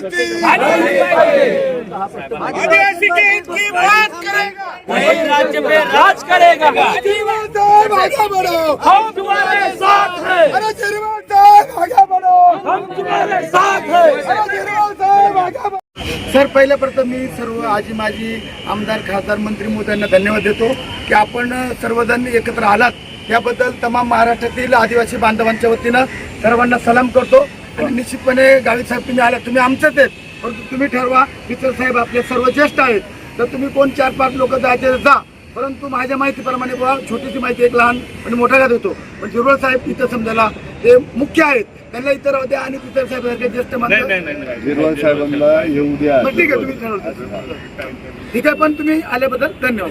भरती आदिवासी के हित की बात करेगा। वही राज्य पे राज करेगा। आगे बढ़ो। हम तुम्हारे साथ हैं। अरे बढ़ो। हम तुम्हारे साथ हैं। अरे बढ़ो। सर पहिल्या प्रथम मी सर्व आजी माजी आमदार खासदार मंत्री मोदयांना धन्यवाद देतो की आपण सर्वजण एकत्र आलात. याबद्दल तमाम महाराष्ट्रातील आदिवासी बांधवांच्या वतीनं सर्वांना सलाम करतो. आणि निश्चितपणे गावी साहेब तुम्ही आलात तुम्ही आमचेच आहेत. परंतु तुम्ही ठरवा इतर साहेब आपले सर्व ज्येष्ठ आहेत. तर तुम्ही कोण चार पाच लोक जायचे जा. परंतु माझ्या माहितीप्रमाणे बुवा छोटीशी माहिती एक लहान आणि मोठा का देतो पण जिरवळ साहेब इथं समजायला ते मुख्य आहेत. त्यांना इतर द्या आणि इतर साहेब ज्येष्ठ गिरवाल साहेबांना येऊ द्या. बरं, ठीक आहे तुम्ही ठरवता ठीक आहे पण तुम्ही आल्याबद्दल धन्यवाद.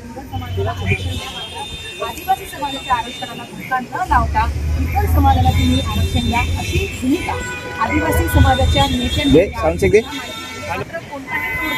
आदिवासी समाजाच्या आरक्षणाला धक्का न लावता इतर समाजाला तुम्ही आरक्षण द्या अशी भूमिका आदिवासी समाजाच्या नेत्यांनी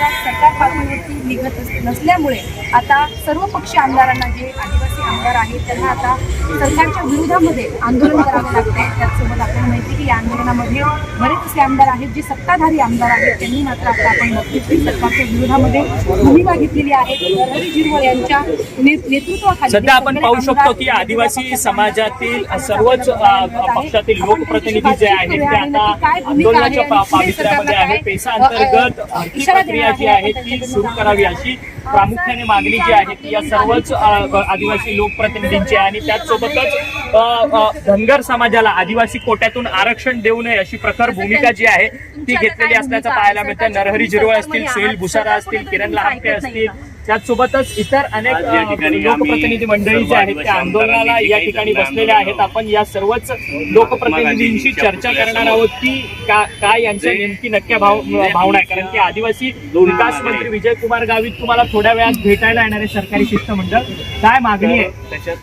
तोडगा सरकार पातळीवरती निघत नस- नसल्यामुळे आता सर्व पक्षी आमदारांना जे आदिवासी आमदार आहेत त्यांना आता सरकारच्या विरोधामध्ये आंदोलन करावे लागते त्याचसोबत आपल्याला माहिती की या आंदोलनामध्ये बरेच असे आमदार आहेत जे सत्ताधारी आमदार आहेत. त्यांनी मात्र आता आपण नक्कीच की सरकारच्या विरोधामध्ये भूमिका घेतलेली आहे. नरहरी झिरवळ यांच्या नेतृत्वाखाली सध्या आपण पाहू शकतो की आदिवासी समाजातील सर्वच पक्षातील लोकप्रतिनिधी जे आहेत ते आता आंदोलनाच्या पावित्र्यामध्ये आहे. पेसा अंतर्गत भरती प्रक्रिया जी आहे ती सुरू करावी अशी प्रामुख्याने मागणी जी आहे ती या सर्वच आदिवासी लोकप्रतिनिधींची आहे. आणि त्याचसोबतच धनगर समाजाला आदिवासी कोट्यातून आरक्षण देऊ नये अशी प्रखर भूमिका जी आहे ती घेतलेली असल्याचं पाहायला मिळतं नरहरी जिरवळ असतील सुनील भुसारा असतील किरण लहामटे असतील त्याचसोबतच इतर अनेक लोकप्रतिनिधी मंडळी जे आहेत त्या आंदोलनाला या ठिकाणी बसलेले आहेत. आपण या सर्वच लोकप्रतिनिधींशी चर्चा करणार आहोत की का- काय यांच्या नेमकी नक्क्या भाव भावना आहे. कारण की आदिवासी विकास मंत्री विजय कुमार गावित तुम्हाला थोड्या वेळात भेटायला येणारे सरकारी शिष्टमंडळ. काय मागणी आहे? त्याच्यात